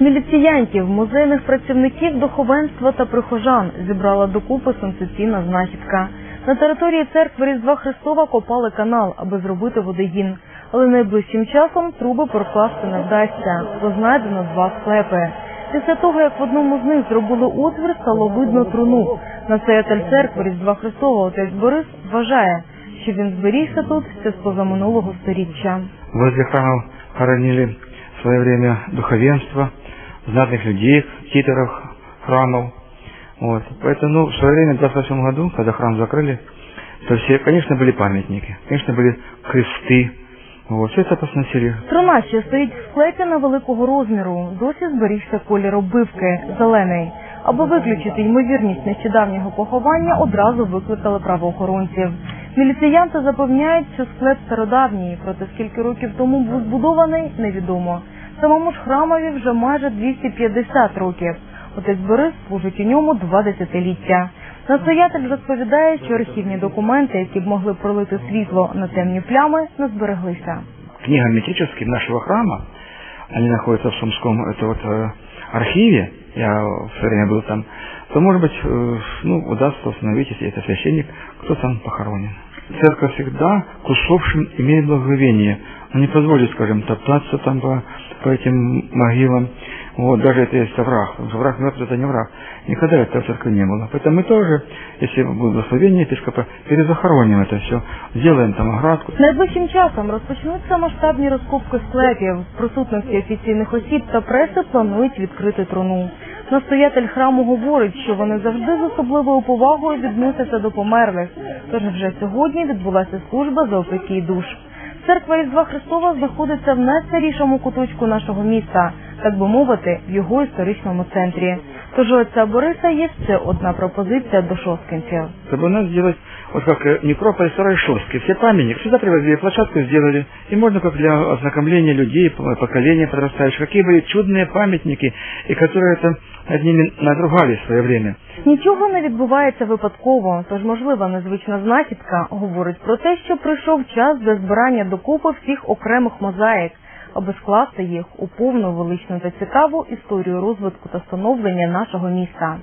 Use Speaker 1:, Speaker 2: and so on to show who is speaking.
Speaker 1: Міліціянтів, музейних працівників, духовенства та прихожан зібрала докупи сенсаційна знахідка. На території церкви Різдва Христова копали канал, аби зробити водогін. Але найближчим часом труби прокласти не вдасться, бо знайдено два склепи. Після того, як в одному з них зробили отвір, стало видно труну. Настоятель церкви Різдва Христова отець Борис вважає, що він зберігся тут ще з позаминулого сторіччя.
Speaker 2: Возле храмов хоронили свое время духовенство, знатных людей, титеров храмов. Вот. Поэтому ну, в свое время, в 28 году, когда храм закрыли, то все, конечно, были памятники, конечно, были кресты. Вот. Все это посносили.
Speaker 1: Труна, що стоїть в склепі невеликого розміру, досі зберігся колір оббивки зелений. Аби виключити ймовірність нещодавнього поховання, одразу викликали правоохоронців. Міліціянти запевняють, що склеп стародавній, проте скільки років тому був збудований, невідомо. Самому ж храмові вже майже 250 років. Отець Борис служить у ньому два десятиліття. Настоятель розповідає, що архівні документи, які б могли пролити світло на темні плями, не збереглися.
Speaker 2: Книга метрическим нашего храма, они находятся в Сумском это вот, э, архиве, я в свое время был там, то, может быть, э, ну, удастся установить, если это священник, кто там похоронен. Церковь всегда к усопшим имеет благовение. Он не позволит, скажем, топтаться там по, по этим могилам. Вот, даже это есть враг. Враг мертв это не враг. Никогда этого в церкви не было. Поэтому мы тоже, если будет благословение епископа, перезахороним это все. Сделаем там оградку.
Speaker 1: Найближчим часом розпочнуться масштабні розкопки склепів. В присутності офіційних осіб та преси планують відкрити труну. Настоятель храму говорить, що вони завжди з особливою повагою відносяться до померлих. Тож вже сьогодні відбулася служба за опеки і душ. Церква Різдва Христова знаходиться в найстарішому куточку нашого міста, так би мовити, в його історичному центрі. Тож у отця Бориса є ще одна пропозиція до шосткинців.
Speaker 2: Чтобы у нас сделать, вот как э, некрополь Старой Шостки, все памятник, сюда привезли, площадку сделали, и можно как для ознакомления людей, п- поколения подрастающих, какие были чудные памятники, и которые это над ними надругались в своє время.
Speaker 1: Нічого не відбувається випадково, тож можлива незвична знахідка говорить про те, що прийшов час для збирання докупи всіх окремих мозаїк, аби скласти їх у повну величну та цікаву історію розвитку та становлення нашого міста.